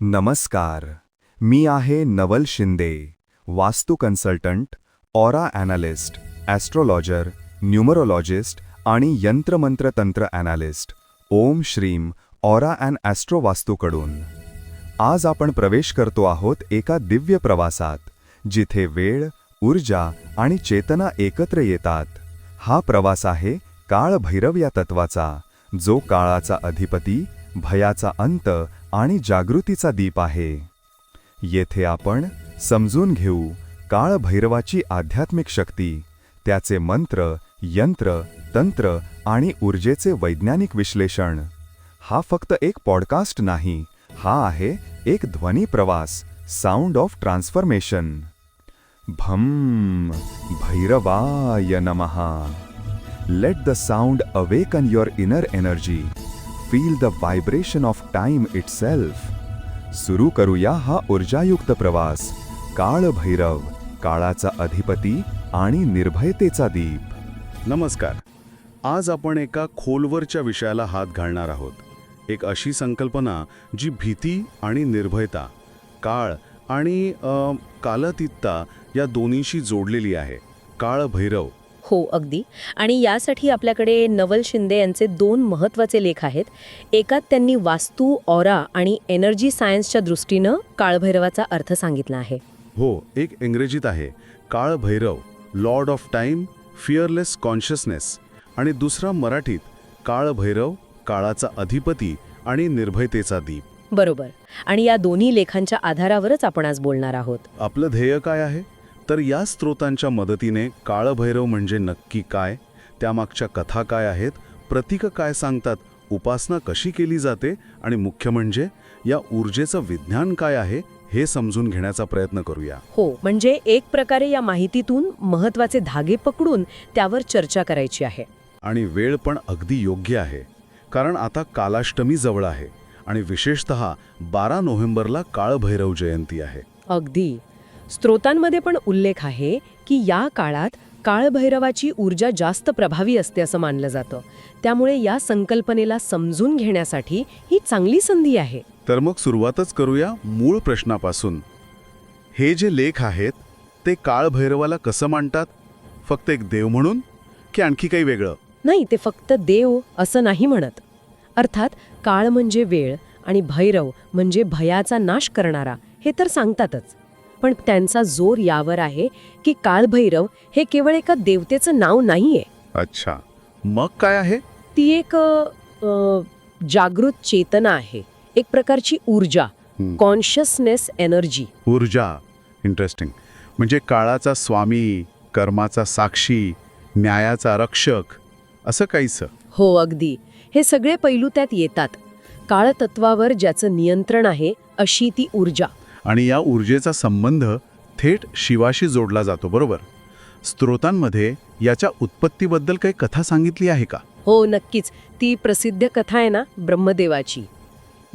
नमस्कार. मी आहे Naval Shinde vastu consultant aura analyst astrologer numerologist आणि यंत्रमंत्र तंत्र analyst. Om Shreem aura and Austro वास्तूकडून आज आपण प्रवेश करतो आहोत एका दिव्य प्रवासात जिथे वेळ ऊर्जा आणि चेतना एकत्र येतात. हा प्रवास आहे काळ भैरव या तत्वाचा जो काळाचा अधिपती भयाचा अंत आणि जागृतीचा दीप आहे. येथे आपण समजून घेऊ काळ भैरवाची आध्यात्मिक शक्ती त्याचे मंत्र यंत्र तंत्र आणि ऊर्जेचे वैज्ञानिक विश्लेषण. हा फक्त एक पॉडकास्ट नाही हा आहे एक ध्वनी प्रवास साऊंड ऑफ ट्रान्सफॉर्मेशन. भम भैरवाय नमहा let the sound awaken your inner energy feel the vibration of time itself सुरू करूया हा ऊर्जायुक्त प्रवास. काळ भैरव काळाचा अधिपती आणि निर्भयतेचा दीप. नमस्कार. आज आपण एका खोलवरच्या विषयाला हात घालणार आहोत. एक अशी संकल्पना जी भीती आणि निर्भयता काळ आणि कालतित्ता या दोन्हीशी जोडलेली आहे. काळ भैरव हो अगदी. आणि यासाठी आपल्याकडे नवल शिंदे यांचे दोन महत्त्वाचे लेख आहेत. एकात त्यांनी वास्तू ऑरा आणि एनर्जी सायन्सच्या दृष्टीनं काळभैरवाचा अर्थ सांगितला आहे. हो एक इंग्रजीत आहे. Kaal Bhairav lord of time fearless consciousness. आणि दुसरा मराठीत काळ भैरव काळाचा अधिपती आणि निर्भयतेचा दीप. बरोबर. आणि या दोन्ही लेखांच्या आधारावरच आपण आज बोलणार आहोत. आपलं ध्येय काय आहे? तर या स्रोतांच्या मदतीने काळभैरव म्हणजे नक्की काय त्यामागच्या कथा काय आहेत प्रतीकं काय सांगतात उपासना कशी केली जाते आणि मुख्य म्हणजे या ऊर्जेचं विज्ञान काय आहे हे समजून घेण्याचा प्रयत्न करूया. हो म्हणजे एक प्रकारे या माहितीतून महत्त्वाचे धागे पकडून त्यावर चर्चा करायची आहे. आणि वेळ पण अगदी योग्य आहे कारण आता कालाष्टमी जवळ आहे आणि विशेषत बारा नोव्हेंबरला काळभैरव जयंती आहे. अगदी. स्त्रोतांमध्ये पण उल्लेख आहे की या काळात काळभैरवाची ऊर्जा जास्त प्रभावी असते असं मानलं जातं. त्यामुळे या संकल्पनेला समजून घेण्यासाठी ही चांगली संधी आहे. तर मग सुरुवातच करूया मूळ प्रश्नापासून. हे जे लेख आहेत ते काळभैरवाला कसं मांडतात? फक्त एक देव म्हणून? की आणखी काही वेगळं? नाही ते फक्त देव असं नाही म्हणत. अर्थात काळ म्हणजे वेळ आणि भैरव म्हणजे भयाचा नाश करणारा हे तर सांगतातच. पण त्यांचा जोर यावर आहे की काळभैरव हे केवळ एका देवतेचं नाव नाहीये. अच्छा. मग काय आहे? ती एक अ, जागृत चेतना आहे. एक प्रकारची ऊर्जा. कॉन्शियसनेस एनर्जी ऊर्जा. इंटरेस्टिंग म्हणजे काळाचा स्वामी कर्माचा साक्षी न्यायाचा रक्षक असं काहीसं? हो अगदी. हे सगळे पैलू त्यात येतात. काळतत्वावर ज्याचं नियंत्रण आहे अशी ती ऊर्जा. आणि या ऊर्जेचा संबंध थेट शिवाशी जोडला जातो बरोबर? स्त्रोतांमध्ये याच्या उत्पत्तीबद्दल काही कथा सांगितली आहे का? हो नक्कीच. ती प्रसिद्ध कथा आहे ना ब्रह्मदेवाची.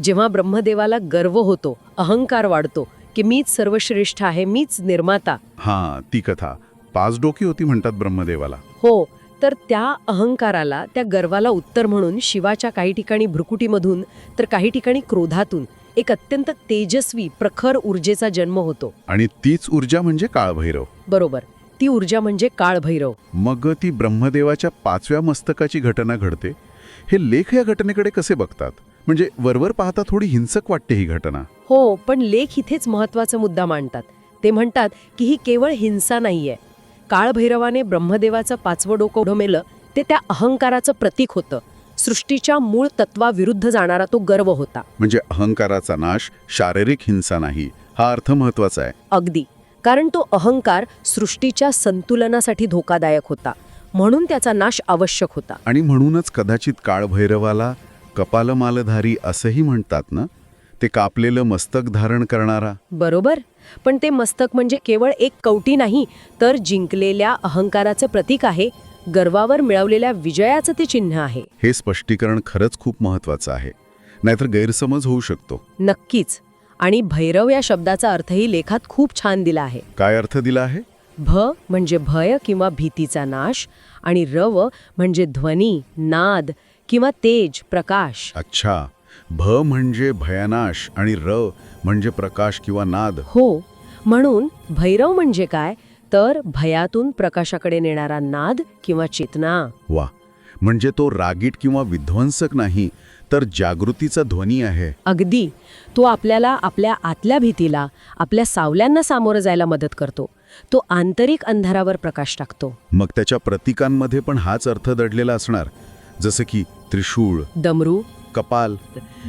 जेव्हा ब्रह्मदेवाला गर्व होतो अहंकार वाढतो की मीच सर्वश्रेष्ठ आहे मीच निर्माता. हां ती कथा. पाच डोकी होती म्हणतात ब्रह्मदेवाला. हो तर त्या अहंकाराला त्या गर्वाला उत्तर म्हणून शिवाच्या काही ठिकाणी भ्रुकुटीमधून तर काही ठिकाणी क्रोधातून एक अत्यंत तेजस्वी प्रखर ऊर्जेचा जन्म होतो. आणि तीच ऊर्जा म्हणजे काळभैरव. बरोबर. ती ऊर्जा म्हणजे काळभैरव. मग ती ब्रह्मदेवाच्या पाचव्या मस्तकाची घटना घडते? हे लेख या घटनेकडे कसे बघतात? म्हणजे वरवर पाहता थोडी हिंसक वाटते ही घटना. हो पण लेख इथेच महत्त्वाचा मुद्दा मांडतात. ते म्हणतात की ही केवळ हिंसा नाहीये. काळभैरवाने ब्रह्मदेवाचं पाचवं डोकं उडवमेलं ते त्या अहंकाराचं प्रतीक होतं. सृष्टीच्या मूळ तत्वाविरुद्ध जाणारा तो गर्व होता. म्हणजे अहंकाराचा नाश शारीरिक हिंसा नाही हा अर्थ महत्त्वाचा आहे. अगदी. कारण तो अहंकार सृष्टीच्या संतुलनासाठी धोकादायक होता. म्हणून त्याचा नाश आवश्यक होता. आणि म्हणूनच कदाचित काळभैरवाला कपालमालधारी असंही म्हणतात ना? ते कापलेलं मस्तक धारण करणारा. बरोबर. पण ते मस्तक म्हणजे केवळ एक कवटी नाही तर जिंकलेल्या अहंकाराचं प्रतीक आहे गर्वावर मिळवलेल्या विजयाचं ते चिन्ह आहे. हे स्पष्टीकरण खरंच खूप महत्वाचं आहे. नाहीतर गैरसमज होऊ शकतो. नक्कीच. आणि भैरव या शब्दाचा अर्थही लेखात खूप छान दिला आहे. काय अर्थ दिला आहे? भ म्हणजे भय किंवा भीतीचा नाश आणि रव म्हणजे ध्वनी नाद किंवा तेज प्रकाश. अच्छा. भ म्हणजे भयानाश आणि र म्हणजे प्रकाश किंवा नाद. हो. म्हणून भैरव म्हणजे काय? तर भयातून प्रकाशाकडे नेणारा नाद किंवा चेतना. वा म्हणजे तो रागीट किंवा विध्वंसक नाही तर जागृतीचा ध्वनी आहे. अगदी तो आपल्याला आपल्या आतल्या भीतीला आपल्या सावल्यांना सामोरं जायला मदत करतो. तो आंतरिक अंधारावर प्रकाश टाकतो. मग त्याच्या प्रतीकांमध्ये पण हाच अर्थ दडलेला असणार जसं की त्रिशूळ डमरू कपाल.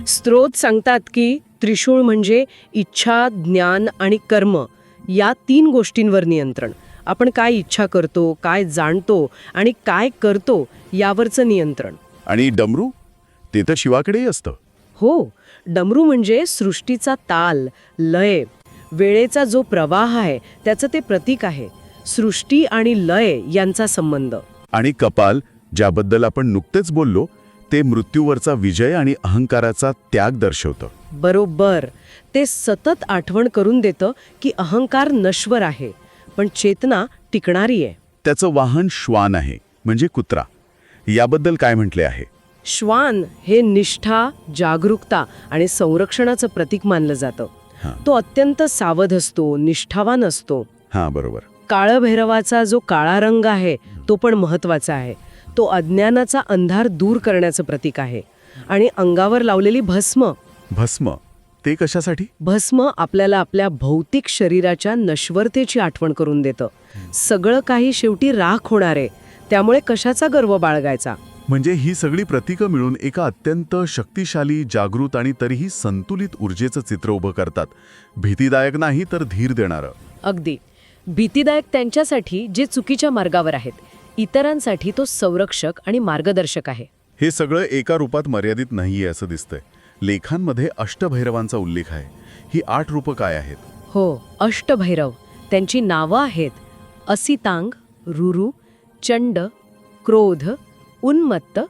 स्त्रोत सांगतात की त्रिशूळ म्हणजे इच्छा ज्ञान आणि कर्म. या तीन गोष्टींवर नियंत्रण. आपण काय इच्छा करतो काय जाणतो आणि काय करतो यावरचं नियंत्रण. आणि डमरू? ते तर शिवाकडेही असतं. हो डमरू म्हणजे सृष्टीचा ताल लय. वेळेचा जो प्रवाह आहे त्याचं ते प्रतीक आहे. सृष्टी आणि लय यांचा संबंध. आणि कपाल ज्याबद्दल आपण नुकतेच बोललो ते मृत्यूवरचा विजय आणि अहंकाराचा त्याग दर्शवतं. बरोबर. ते सतत आठवण करून देतं की अहंकार नश्वर आहे पण चेतना टिकणारी आहे. त्याचं वाहन श्वान आहे म्हणजे कुत्रा. याबद्दल काय म्हटले आहे? श्वान हे निष्ठा जागरूकता आणि संरक्षणाचं प्रतीक मानलं जातं. हां. तो अत्यंत सावध असतो निष्ठावान असतो. हां बरोबर. काळभैरवाचा जो काळा रंग आहे तो पण महत्त्वाचा आहे. तो अज्ञानाचा अंधार दूर करण्याचं प्रतीक आहे. आणि अंगावर लावलेली भस्म. भस्म? ते कशासाठी? भस्म आपल्याला आपल्या भौतिक शरीराच्या नश्वरतेची आठवण करून देतं. सगळं काही शेवटी राख होणार आहे. त्यामुळे कशाचा गर्व बाळगायचा? म्हणजे ही सगळी प्रतीकं मिळून एका अत्यंत शक्तिशाली जागृत आणि तरीही संतुलित ऊर्जेचं चित्र उभं करतात. भीतीदायक नाही तर धीर देणारं. अगदी. भीतीदायक त्यांच्यासाठी जे चुकीच्या मार्गावर आहेत. इतरांसाठी तो संरक्षक आणि मार्गदर्शक आहे. हे सगळं एका रूपात मर्यादित नाहीये असं दिसतंय. लेखांमध्ये अष्टभैरवांचा उल्लेख आहे. ही आठ रूपं काय आहेत? हो अष्टभैरव. त्यांची नावं आहेत. असितांग रुरु चंड क्रोध उन्मत्त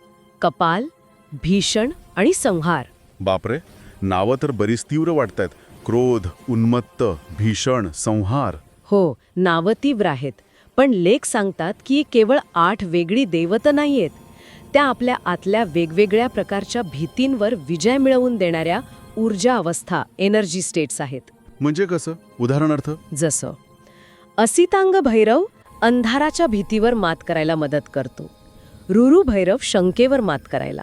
कपाल भीषण आणि संहार. बापरे नावं तर बरीच तीव्र वाटतायत. क्रोध उन्मत्त भीषण संहार. हो नावं तीव्र आहेत. पण लेख सांगतात की केवळ आठ वेगळी देवत नाहीयेत. त्या आपल्या आतल्या वेगवेगळ्या प्रकारच्या भीतींवर विजय मिळवून देणाऱ्या ऊर्जा अवस्था एनर्जी स्टेट्स आहेत. म्हणजे कसं? उदाहरणार्थ? जसं असितांग भैरव अंधाराच्या भीतीवर मात करायला मदत करतो. रुरु भैरव शंकेवर मात करायला.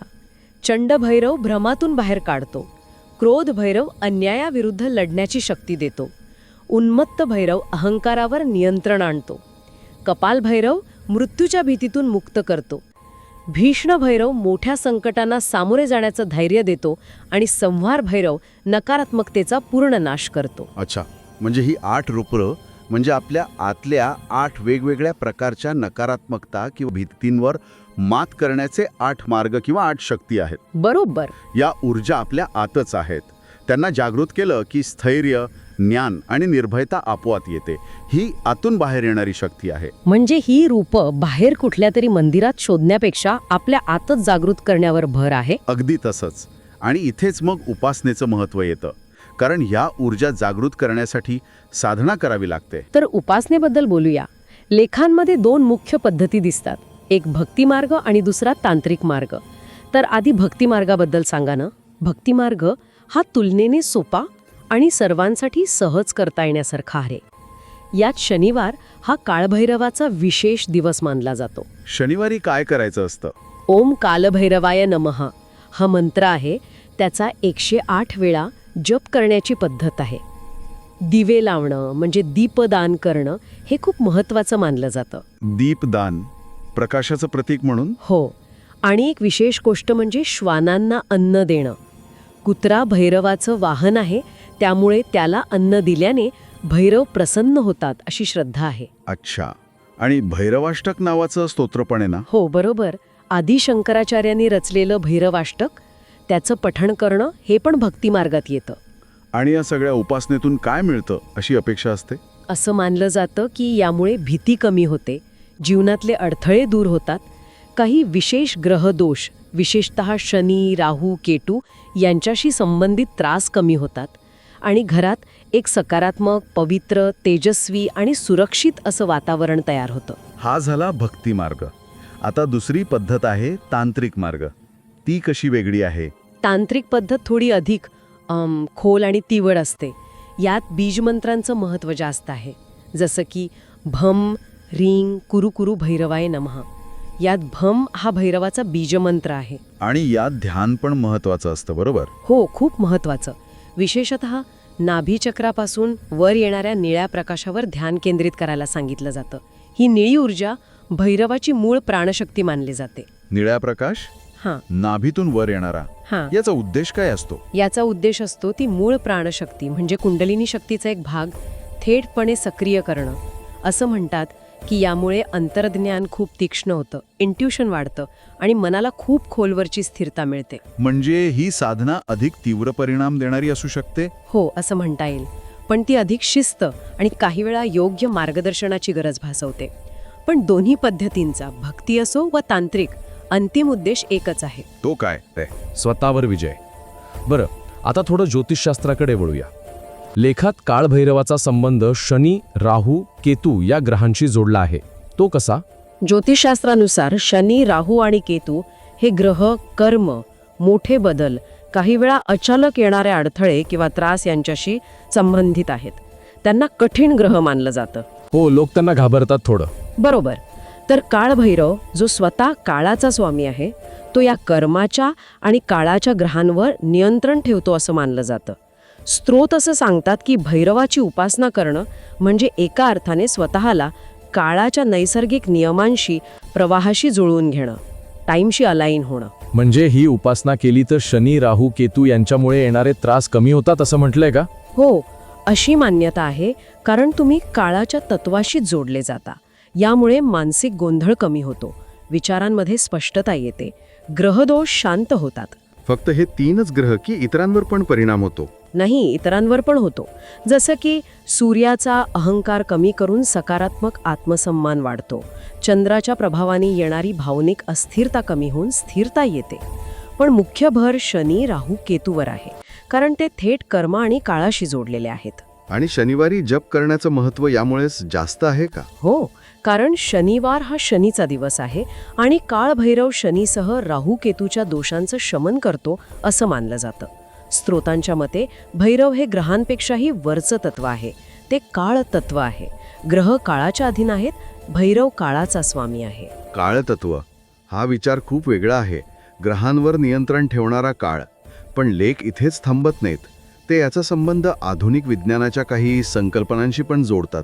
चंड भैरव भ्रमातून बाहेर काढतो. क्रोध भैरव अन्यायाविरुद्ध लढण्याची शक्ती देतो. उन्मत्त भैरव अहंकारावर नियंत्रण आणतो. कपाल भैरव मृत्यूच्या भीतीतून मुक्त करतो. भीष्ण भैरव मोठ्या संकटांना सामोरे जाण्याचं धैर्य देतो आणि संहार भैरव नकारात्मकतेचा पूर्ण नाश करतो. अच्छा म्हणजे ही आठ रूपं म्हणजे आपल्या आतल्या आठ वेगवेगळ्या प्रकारच्या नकारात्मकता किंवा भीतींवर मात करण्याचे आठ मार्ग किंवा आठ शक्ती आहेत. बरोबर. या ऊर्जा आपल्या आतच आहेत. त्यांना जागृत केलं की स्थैर्य ज्ञान आणि निर्भयता आपोआत येते. ही आतून बाहेर येणारी शक्ती आहे. म्हणजे ही रूपं बाहेर कुठल्या तरी मंदिरात शोधण्यापेक्षा आपल्या आतच जागृत करण्यावर भर आहे? अगदी तसंच. आणि इथेच मग उपासनेचं महत्त्व येतं. कारण या ऊर्जा जागृत करण्यासाठी साधना करावी लागते. तर उपासनेबद्दल बोलूया. लेखांमध्ये दोन मुख्य पद्धती दिसतात. एक भक्तिमार्ग आणि दुसरा तांत्रिक मार्ग. तर आधी भक्तिमार्गाबद्दल सांगा ना. भक्तिमार्ग हा तुलनेने सोपा आणि सर्वांसाठी सहज करता येण्यासारखा आहे. यात शनिवार हा काळभैरवाचा विशेष दिवस मानला जातो. शनिवारी काय करायचं असतं? ओम कालभैरवाय नमः. हा मंत्र आहे त्याचा एकशे आठ वेळा जप करण्याची पद्धत आहे. दिवे लावणं म्हणजे दीपदान करणं हे खूप महत्त्वाचं मानलं जातं. दीपदान प्रकाशाचं प्रतीक म्हणून? हो. आणि एक विशेष गोष्ट म्हणजे श्वानांना अन्न देणं. कुत्रा भैरवाचं वाहन आहे त्यामुळे त्याला अन्न दिल्याने भैरव प्रसन्न होतात अशी श्रद्धा आहे. अच्छा. आणि भैरवाष्टक नावाचं स्तोत्र पण आहे ना? हो बरोबर. आदी शंकराचार्यांनी रचलेलं भैरवाष्टक त्याचं पठण करणं हे पण भक्तिमार्गात येतं. आणि या सगळ्या उपासनेतून काय मिळतं अशी अपेक्षा असते? असं मानलं जातं की यामुळे भीती कमी होते जीवनातले अडथळे दूर होतात. काही विशेष ग्रहदोष विशेषत शनी राहू केतू यांच्याशी संबंधित त्रास कमी होतात. आणि घरात एक सकारात्मक पवित्र तेजस्वी आणि सुरक्षित असं वातावरण तयार होतं. हा झाला भक्ती मार्ग. आता दुसरी पद्धत आहे तांत्रिक मार्ग. ती कशी वेगळी आहे? तांत्रिक पद्धत थोडी अधिक अम, खोल आणि तीव्र असते. यात बीजमंत्रांचं महत्त्व जास्त आहे. जसं की भम रींग कुरु कुरु भैरवाय नमः. यात भम हा भैरवाचा बीजमंत्र आहे. आणि यात ध्यान पण महत्वाचं असतं बरोबर? हो खूप महत्त्वाचं. विशेषत नाभीचक्रापासून वर येणाऱ्या निळ्या प्रकाशावर ध्यान केंद्रित करायला सांगितलं जातं. ही निळी ऊर्जा भैरवाची मूळ प्राणशक्ती मानली जाते. निळ्या प्रकाश? हां. नाभीतून वर येणारा? हां. याचा उद्देश काय असतो? याचा उद्देश असतो ती मूळ प्राणशक्ती म्हणजे कुंडलिनी शक्तीचा एक भाग थेटपणे सक्रिय करणं. असं म्हणतात की यामुळे अंतर्ज्ञान खूप तीक्ष्ण होतं इंट्युशन वाढतं आणि मनाला खूप खोलवरची स्थिरता मिळते. म्हणजे ही साधना अधिक तीव्र परिणाम देणारी असू शकते? हो असं म्हणता येईल. पण ती अधिक शिस्त आणि काही वेळा योग्य मार्गदर्शनाची गरज भासवते. पण दोन्ही पद्धतींचा भक्ती असो व तांत्रिक अंतिम उद्देश एकच आहे. तो काय? स्वतःवर विजय. बरं आता थोडं ज्योतिषशास्त्राकडे वळूया. लेखात काळभैरवाचा संबंध शनी राहू केतू या ग्रहांशी जोडला आहे. तो कसा? ज्योतिषशास्त्रानुसार शनी राहू आणि केतू हे ग्रह कर्म मोठे बदल काही वेळा अचानक येणारे अडथळे किंवा त्रास यांच्याशी संबंधित आहेत. त्यांना कठीण ग्रह मानलं जातं. हो लोक त्यांना घाबरतात थोडं. बरोबर. तर काळभैरव जो स्वतः काळाचा स्वामी आहे तो या कर्माच्या आणि काळाच्या ग्रहांवर नियंत्रण ठेवतो असं मानलं जातं. स्त्रोत असं सांगतात की भैरवाची उपासना करणं म्हणजे एका अर्थाने स्वतःला काळाच्या नैसर्गिक नियमांशी प्रवाहाशी जुळवून घेणं टाईमशी अलाईन होणं. म्हणजे ही उपासना केली तर शनी राहू केतू यांच्यामुळे येणारे त्रास कमी होतात असं म्हटलंय का? हो अशी मान्यता आहे कारण तुम्ही काळाच्या तत्वाशी जोडले जाता. यामुळे मानसिक गोंधळ कमी होतो. विचारांमध्ये स्पष्टता येते. ग्रहदोष शांत होतात. फक्त हे तीनच ग्रह की इतरांवर पण परिणाम होतो. नाही इतरांवर पण होतो. जसं की सूर्याचा अहंकार कमी करून सकारात्मक आत्मसन्मान वाढतो. चंद्राच्या प्रभावाने येणारी भावनिक अस्थिरता कमी होऊन स्थिरता येते. पण मुख्य भर शनी राहू केतूवर आहे कारण ते थेट कर्म आणि काळाशी जोडलेले आहेत. आणि शनिवारी जप करण्याचं महत्त्व यामुळेच जास्त आहे का? हो कारण शनिवार हा शनीचा दिवस आहे आणि काळभैरव शनीसह राहू केतूच्या दोषांचं शमन करतो असं मानलं जातं. स्त्रोतांच्या मते भैरव हे ग्रहांपेक्षाही वरचं तत्व आहे. ते काळ तत्व आहे. ग्रह काळाच्या अधीन आहेत भैरव काळाचा स्वामी आहे. काळतत्व हा विचार खूप वेगळा आहे. ग्रहांवर नियंत्रण ठेवणारा काळ. पण लेख इथेच थांबत नाहीत. ते याचा संबंध आधुनिक विज्ञानाच्या काही संकल्पनांशी पण जोडतात.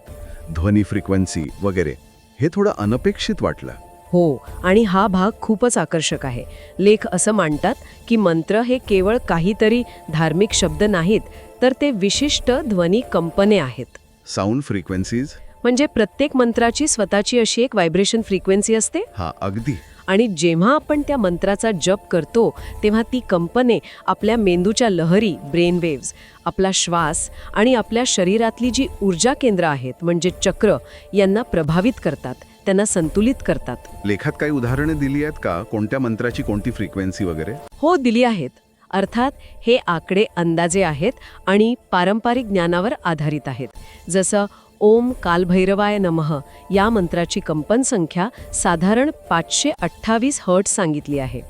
ध्वनी फ्रिक्वेन्सी वगैरे. हे थोडं अनपेक्षित वाटलं. हो आणि हा भाग खूपच आकर्षक आहे. लेख असं मांडतात की मंत्र हे केवळ काहीतरी धार्मिक शब्द नाहीत तर ते विशिष्ट ध्वनी कंपने आहेत. साऊंड फ्रिक्वेन्सीज म्हणजे प्रत्येक मंत्राची स्वतःची अशी एक व्हायब्रेशन फ्रिक्वेन्सी असते? हा अगदी. आणि जेव्हा आपण त्या मंत्राचा जप करतो तेव्हा ती कंपने आपल्या मेंदूच्या लहरी ब्रेन वेव्स आपला श्वास आणि आपल्या शरीरातली जी ऊर्जा केंद्र आहेत म्हणजे चक्र यांना प्रभावित करतात. त्यांना संतुलित करतात. लेखात काही उदाहरणे दिली आहेत का? कोणत्या मंत्राची कोणती फ्रिक्वेन्सी वगैरे? हो दिली आहेत. अर्थात हे आकडे अंदाजे आहेत आणि पारंपरिक ज्ञानावर आधारित आहेत. जसं ओम कालभैरवाय नमः या मंत्राची कंपन संख्या साधारण पाचशे अठ्ठावीस हर्ट सांगितली आहे.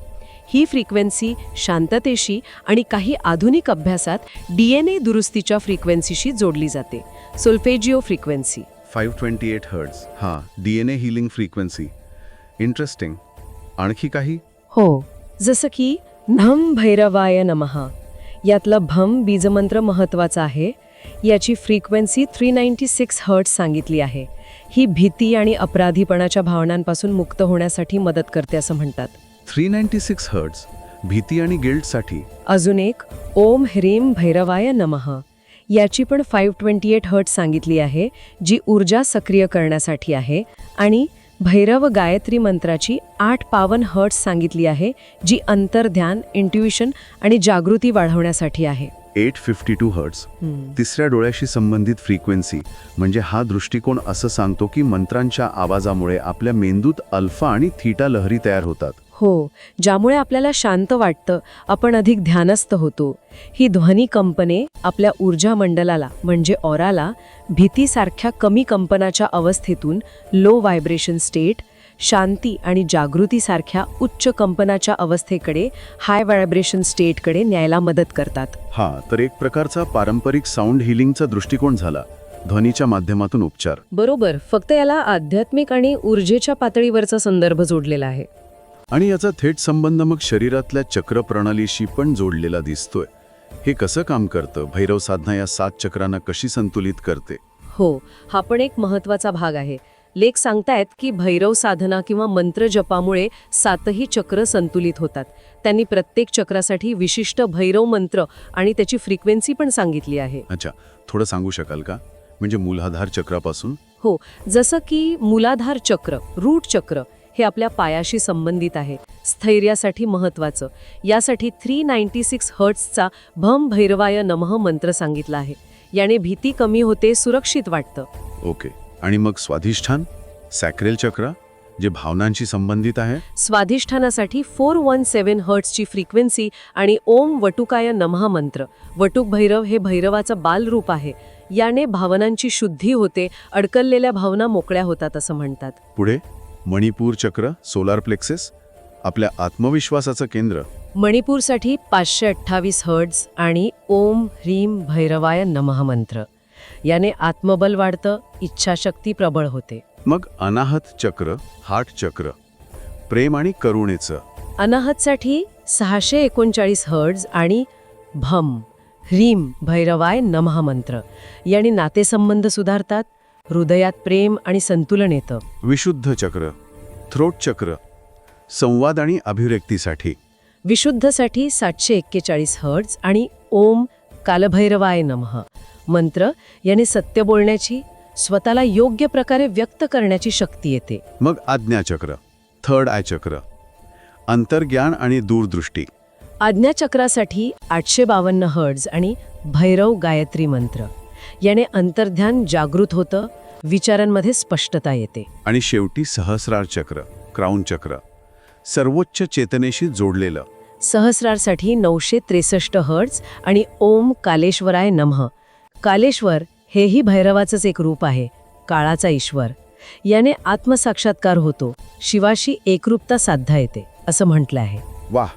ही फ्रिक्वेन्सी शांततेशी आणि काही आधुनिक अभ्यासात डी एन ए दुरुस्तीच्या फ्रिक्वेन्सीशी जोडली जाते. Solfeggio frequency five twenty eight hertz हां D N A healing frequency interesting आणखी काही? हो जसं की नम भैरवाय नमः. यातलं भम बीजमंत्र महत्त्वाचा आहे. याची frequency three ninety six hertz सांगितली आहे. ही भीती आणि अपराधीपणाच्या भावनांपासून मुक्त होण्यासाठी मदत करते असं म्हणतात. थ्री नाईन्टी सिक्स हर्ड्स भीती आणि गिल्टसाठी अजून एक ओम ह्रीम भैरवाय नमः. याची पण फाईव्ह ट्वेंटी एट हर्ट सांगितली आहे जी ऊर्जा सक्रिय करण्यासाठी आहे. आणि भैरव गायत्री मंत्राची आठ पावन हर्ट्स सांगितली आहे जी अंतर्ध्यान इंट्युशन आणि जागृती वाढवण्यासाठी आहे. एट फिफ्टी टू हर्ट्स तिसऱ्या डोळ्याशी संबंधित फ्रिक्वेन्सी म्हणजे हा दृष्टिकोन असं सांगतो की मंत्रांच्या आवाजामुळे आपल्या मेंदूत अल्फा आणि थीटा लहरी तयार होतात. हो ज्यामुळे आपल्याला शांत वाटतं आपण अधिक ध्यानस्थ होतो. ही ध्वनी कंपने आपल्या ऊर्जा मंडलाला म्हणजे ऑराला भीतीसारख्या कमी कंपनाच्या अवस्थेतून लो व्हायब्रेशन स्टेट शांती आणि जागृतीसारख्या उच्च कंपनाच्या अवस्थेकडे हाय व्हायब्रेशन स्टेटकडे न्यायला मदत करतात. हा तर एक प्रकारचा पारंपरिक साऊंड हिलिंगचा दृष्टिकोन झाला ध्वनीच्या माध्यमातून उपचार. बरोबर फक्त याला आध्यात्मिक आणि ऊर्जेच्या पातळीवरचा संदर्भ जोडलेला आहे. आणि याचा थेट संबंध मग शरीरातल्या चक्र प्रणालीशी पण जोडलेला दिसतोय. हे कसं काम करतं? भैरव साधना या सात चक्रांना कशी संतुलित करते? हो हा पण एक महत्त्वाचा भाग आहे. लेख सांगतायत की भैरव साधना किंवा मंत्र जपामुळे सातही चक्र संतुलित होतात. त्यांनी प्रत्येक चक्रासाठी विशिष्ट भैरव मंत्र आणि त्याची फ्रिक्वेन्सी पण सांगितली आहे. अच्छा थोडं सांगू शकाल का? म्हणजे मूलाधार चक्रापासून? हो जसं की मूलाधार चक्र रूट चक्र हे आपल्या पायाशी संबंधित आहे. स्थैर्यासाठी महत्वाचं यासाठी थ्री नाईन्टी सिक्स हर्ट्सचा भम भैरवाय नमः मंत्र सांगितला आहे. याने भीती कमी होते सुरक्षित वाटतं. ओके. आणि मग स्वाधिष्ठान? सॅक्रेल चक्र जे भावनांशी संबंधित आहे? स्वाधिष्ठानासाठी फोर वन सेवन हर्ट्सची फ्रिक्वेन्सी आणि ओम वटुकाय नमः मंत्र. वटुक भैरव हे भैरवाचं बालरूप आहे. याने भावनांची शुद्धी होते अडकललेल्या भावना मोकळ्या होतात असं म्हणतात. पुढे? मणिपूर चक्र सोलार प्लेक्सेस आपल्या आत्मविश्वासाचं केंद्र. मणिपूरसाठी पाचशे अठ्ठावीस हर्ट्स आणि ओम ह्रीम भैरवाय नमः मंत्र. याने आत्मबल वाढतं इच्छाशक्ती प्रबळ होते. मग अनाहत चक्र हार्ट चक्र. प्रेम आणि करुणेचं. अनाहतसाठी सहाशे एकोणचाळीस हर्ट्ज आणि भम ह्रीम भैरवाय नमः मंत्र. याने नातेसंबंध सुधारतात हृदयात प्रेम आणि संतुलन येतं. विशुद्ध चक्र थ्रोट चक्र संवाद आणि अभिव्यक्तीसाठी. विशुद्धसाठी सातशे एक्केचाळीस हर्ट्ज आणि ओम कालभैरवाय नमः. मंत्र याने सत्य बोलण्याची स्वतःला योग्य प्रकारे व्यक्त करण्याची शक्ती येते. मग आज्ञाचक्र थर्ड आय चक्र अंतर्ज्ञान आणि दूरदृष्टी. आज्ञाचक्रासाठी आठशे बावन्न हर्ट्ज आणि भैरव गायत्री मंत्र. याने अंतर्ध्यान जागृत होतं विचारांमध्ये स्पष्टता येते. आणि शेवटी सहस्रार चक्र क्राऊन चक्र सर्वोच्च चेतनेशी जोडलेलं. सहस्रारसाठी नऊशे त्रेसष्ट हर्ट्ज आणि ओम कालेश्वराय नमः. कालेश्वर हेही भैरवाचंच एक रूप आहे काळाचा ईश्वर. याने आत्मसाक्षात्कार होतो शिवाशी एकरूपता साधता येते असं म्हटलं आहे. वाह!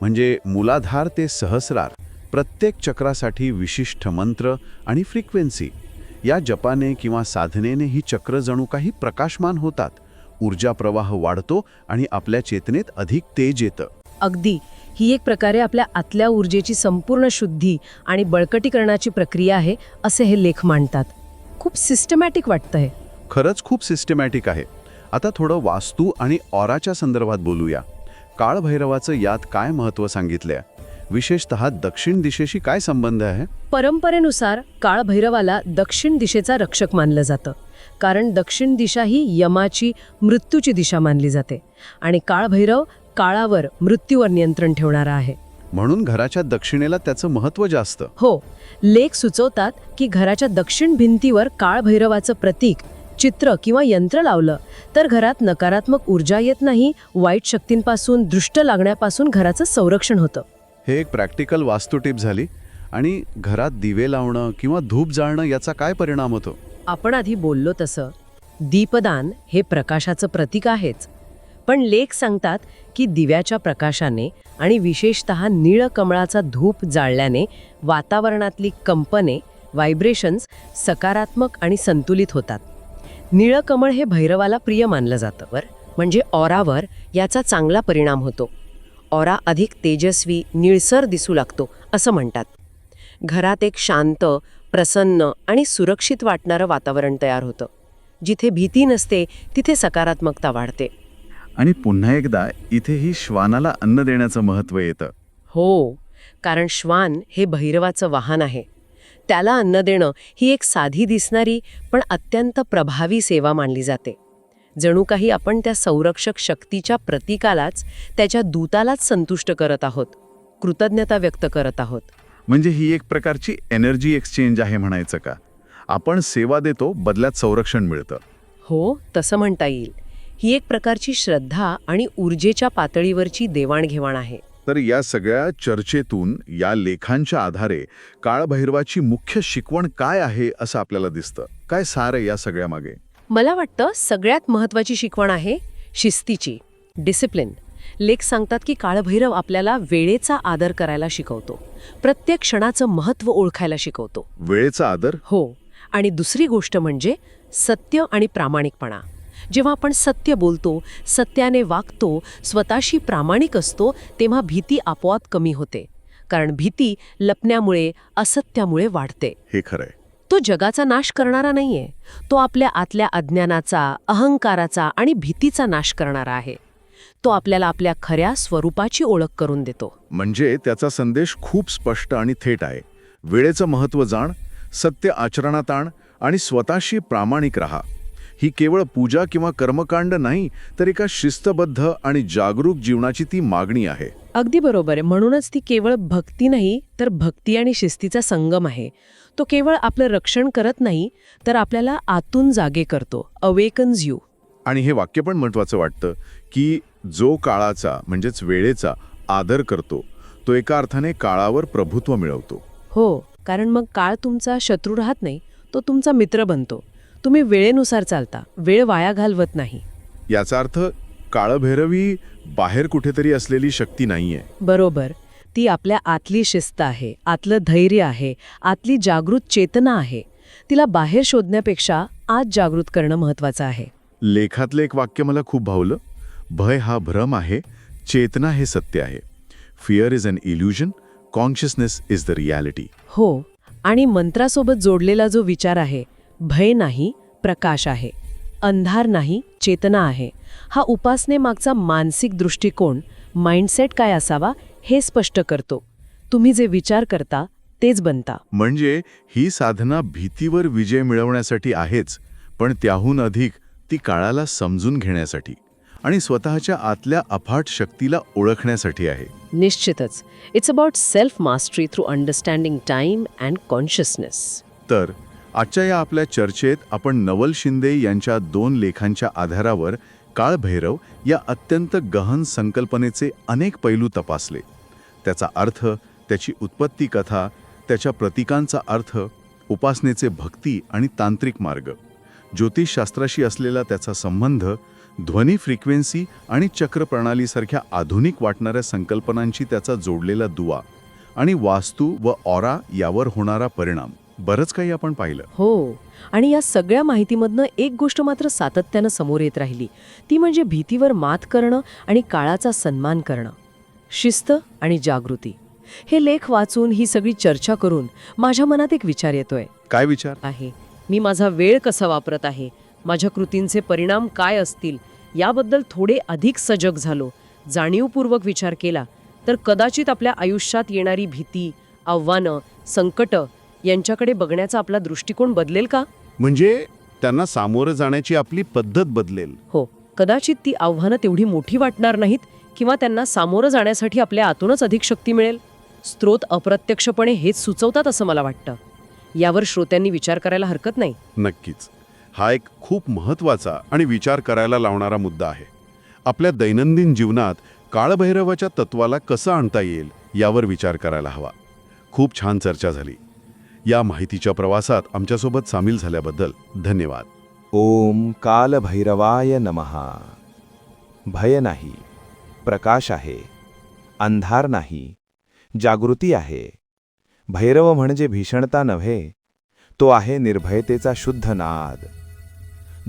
म्हणजे मूलाधार ते सहस्रार. प्रत्येक चक्रासाठी विशिष्ट मंत्र आणि फ्रिक्वेन्सी या जपाने किंवा साधनेने ही चक्र जणू काही प्रकाशमान होतात. ऊर्जा प्रवाह वाढतो आणि आपल्या चेतनेत अधिक तेज येतं. अगदी. ही एक प्रकारे आपल्या आतल्या ऊर्जेची संपूर्ण शुद्धी आणि बळकटीकरणाची प्रक्रिया आहे असे हे लेख मांडतात. खूप सिस्टमॅटिक वाटतं हे खरंच खूप सिस्टमॅटिक आहे. आता थोडं वास्तू आणि ऑराच्या संदर्भात बोलूया. काळभैरवाचं यात काय महत्त्व सांगितलंय? विशेषत दक्षिण दिशेशी काय संबंध आहे? परंपरेनुसार काळभैरवाला दक्षिण दिशेचा रक्षक मानलं जातं. कारण दक्षिण दिशा ही यमाची मृत्यूची दिशा मानली जाते. आणि काळभैरव काळावर मृत्यूवर नियंत्रण ठेवणारा आहे. म्हणून घराच्या दक्षिणेला त्याचं महत्त्व जास्त. हो लेख सुचवतात की घराच्या दक्षिण भिंतीवर काळभैरवाचं प्रतीक चित्र किंवा यंत्र लावलं तर घरात नकारात्मक ऊर्जा येत नाही वाईट शक्तींपासून दृष्ट लागण्यापासून घराचं संरक्षण होतं. हे एक प्रॅक्टिकल वास्तू टिप झाली. आणि घरात दिवे लावणं किंवा धूप जाळणं याचा काय परिणाम होतो? आपण आधी बोललो तसं. दीपदान हे प्रकाशाचं प्रतीक आहेच. पण लेख सांगतात की दिव्याच्या प्रकाशाने आणि विशेषत निळकमळाचा धूप जाळल्याने वातावरणातली कंपने व्हायब्रेशन्स सकारात्मक आणि संतुलित होतात. निळकमळ हे भैरवाला प्रिय मानलं जातं वर म्हणजे ऑरावर याचा चांगला परिणाम होतो. ऑरा अधिक तेजस्वी निळसर दिसू लागतो असं म्हणतात. घरात एक शांत प्रसन्न आणि सुरक्षित वाटणारं वातावरण तयार होतं. जिथे भीती नसते तिथे सकारात्मकता वाढते. आणि पुन्हा एकदा इथेही श्वानाला अन्न देण्याचं महत्त्व येतं. हो कारण श्वान हे भैरवाचं वाहन आहे. त्याला अन्न देणं ही एक साधी दिसणारी पण अत्यंत प्रभावी सेवा मानली जाते. जणू काही आपण त्या संरक्षक शक्तीच्या प्रतीकालाच त्याच्या दूतालाच संतुष्ट करत आहोत कृतज्ञता व्यक्त करत आहोत. म्हणजे ही एक प्रकारची एनर्जी एक्सचेंज आहे म्हणायचं का? आपण सेवा देतो बदल्यात संरक्षण मिळतं. हो तसं म्हणता येईल. ही एक प्रकारची श्रद्धा आणि ऊर्जेच्या पातळीवरची देवाणघेवाण आहे. तर या सगळ्या चर्चेतून या लेखांच्या आधारे काळभैरवाची मुख्य शिकवण काय आहे असं आपल्याला दिसतं? काय सार आहे या सगळ्यामागे? मला वाटतं सगळ्यात महत्त्वाची शिकवण आहे शिस्तीची. डिसिप्लिन लेख सांगतात की काळभैरव आपल्याला वेळेचा आदर करायला शिकवतो. प्रत्येक क्षणाचं महत्त्व ओळखायला शिकवतो. वेळेचा आदर? हो. आणि दुसरी गोष्ट म्हणजे सत्य आणि प्रामाणिकपणा. जेव्हा आपण सत्य बोलतो सत्याने वागतो स्वतःशी प्रामाणिक असतो तेव्हा भीती आपोआप कमी होते. कारण भीती लपण्यामुळे असत्यामुळे वाढते. हे खरंय. तो जगाचा नाश करणारा नाहीये. तो आपल्या आतल्या अज्ञानाचा अहंकाराचा आणि भीतीचा नाश करणारा आहे. तो आपल्याला आपल्या खऱ्या स्वरूपाची ओळख करून देतो. म्हणजे त्याचा संदेश खूप स्पष्ट आणि थेट आहे. वेळेचं महत्त्व जाण सत्य आचरणात आण आणि स्वतःशी प्रामाणिक रहा. ही केवळ पूजा किंवा कर्मकांड नाही तर एका शिस्तबद्ध आणि जागरूक जीवनाची ती मागणी आहे. अगदी बरोबर आहे. म्हणूनच ती केवळ भक्ती नाही तर भक्ती आणि शिस्तीचा संगम आहे. तो केवळ आपलं रक्षण करत नाही तर आपल्याला आतून जागे करतो. अवेकन्स यू आणि हे वाक्य पण महत्वाचं वाटतं की जो काळाचा म्हणजेच वेळेचा आदर करतो तो एका अर्थाने काळावर प्रभुत्व मिळवतो. हो कारण मग काळ तुमचा शत्रू राहत नाही तो तुमचा मित्र बनतो. तुम्ही वेळेनुसार चालता वेळ वाया घालवत नाही. याचा अर्थ काळभैरवी बाहेर कुठेतरी असलेली शक्ती नाहीये. बरोबर. ती आपल्या आतली शिस्त आहे आतलं धैर्य आहे आतली जागृत चेतना आहे. तिला बाहेर शोधण्यापेक्षा आत जागृत करणं महत्वाचं आहे. लेखातलं एक वाक्य मला खूप भावलं. भय हा भ्रम आहे चेतना हे सत्य आहे. Fear is an illusion consciousness is the reality हो आणि मंत्रासोबत जोडलेला जो विचार आहे भय नाही प्रकाश आहे. अंधार नाही चेतना आहे. हा उपासनेमागचा मानसिक दृष्टिकोन माइंडसेट काय असावा हे स्पष्ट करतो. तुम्ही जे विचार करता तेच बनता. म्हणजे ही साधना भीतीवर विजय मिळवण्यासाठी आहेच पण त्याहून अधिक ती काळाला समजून घेण्यासाठी आणि स्वतःच्या आतल्या अफाट शक्तीला ओळखण्यासाठी आहे. निश्चितच. It's about self mastery through understanding time and consciousness तर आजच्या या आपल्या चर्चेत आपण नवल शिंदे यांच्या दोन लेखांच्या आधारावर काळभैरव या अत्यंत गहन संकल्पनेचे अनेक पैलू तपासले. त्याचा अर्थ त्याची उत्पत्ती कथा त्याच्या प्रतीकांचा अर्थ उपासनेचे भक्ती आणि तांत्रिक मार्ग ज्योतिषशास्त्राशी असलेला त्याचा संबंध ध्वनी फ्रिक्वेन्सी आणि चक्र प्रणालीसारख्या आधुनिक वाटणाऱ्या संकल्पनांशी त्याचा जोडलेला दुवा आणि वास्तू व ऑरा यावर होणारा परिणाम. बरंच काही आपण पाहिलं. हो. आणि या सगळ्या माहितीमधनं एक गोष्ट मात्र सातत्यानं समोर येत राहिली. ती म्हणजे भीतीवर मात करणं आणि काळाचा सन्मान करणं. शिस्त आणि जागृती. हे लेख वाचून ही सगळी चर्चा करून माझ्या मनात एक विचार येतोय. काय विचार? आहे. मी माझा वेळ कसा वापरत आहे? माझ्या कृतींचे परिणाम काय असतील? याबद्दल थोडे अधिक सजग झालो. जाणीवपूर्वक विचार केला तर कदाचित आपल्या आयुष्यात येणारी भीती आव्हानं संकटं यांच्याकडे बघण्याचा आपला दृष्टिकोन बदलेल का? म्हणजे त्यांना सामोरं जाण्याची आपली पद्धत बदलेल. हो. कदाचित ती आव्हानं तेवढी मोठी वाटणार नाहीत किंवा त्यांना सामोरं जाण्यासाठी आपल्या आतूनच अधिक शक्ती मिळेल? स्त्रोत अप्रत्यक्षपणे हेच सुचवतात असं मला वाटतं. यावर श्रोत्यांनी विचार करायला हरकत नाही. नक्कीच. हा एक खूप महत्त्वाचा आणि विचार करायला लावणारा मुद्दा आहे. आपल्या दैनंदिन जीवनात काळभैरवाच्या तत्वाला कसं आणता येईल यावर विचार करायला हवा. खूप छान चर्चा झाली. या माहितीच्या प्रवासात आमच्यासोबत सामील झाल्याबद्दल धन्यवाद. ओम कालभैरवाय नमहा भय नाही प्रकाश आहे अंधार नाही जागृती आहे. भैरव म्हणजे भीषणता नव्हे तो आहे निर्भयतेचा शुद्ध नाद.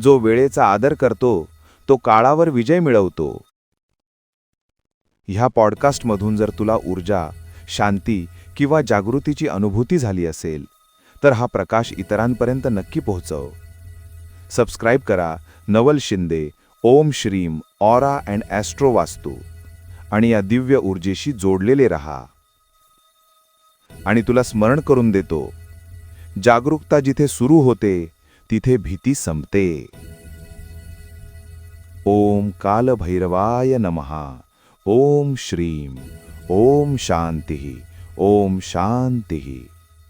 जो वेळेचा आदर करतो तो काळावर विजय मिळवतो. ह्या पॉडकास्टमधून जर तुला ऊर्जा शांती किंवा जागृतीची अनुभूती झाली असेल तर हा प्रकाश इतरांपर्यंत नक्की पोहोचव. सबस्क्राईब करा. नवल शिंदे. ओम श्रीम. ऑरा अँड ॲस्ट्रो वास्तू. आणि या दिव्य ऊर्जेशी जोडलेले रहा. आणि तुला स्मरण करून देतो जागरूकता जिथे सुरू होते तिथे भीती संपते. ओम कालभैरवाय नमहा ओम श्रीम. ओम शांती. ओम शांती।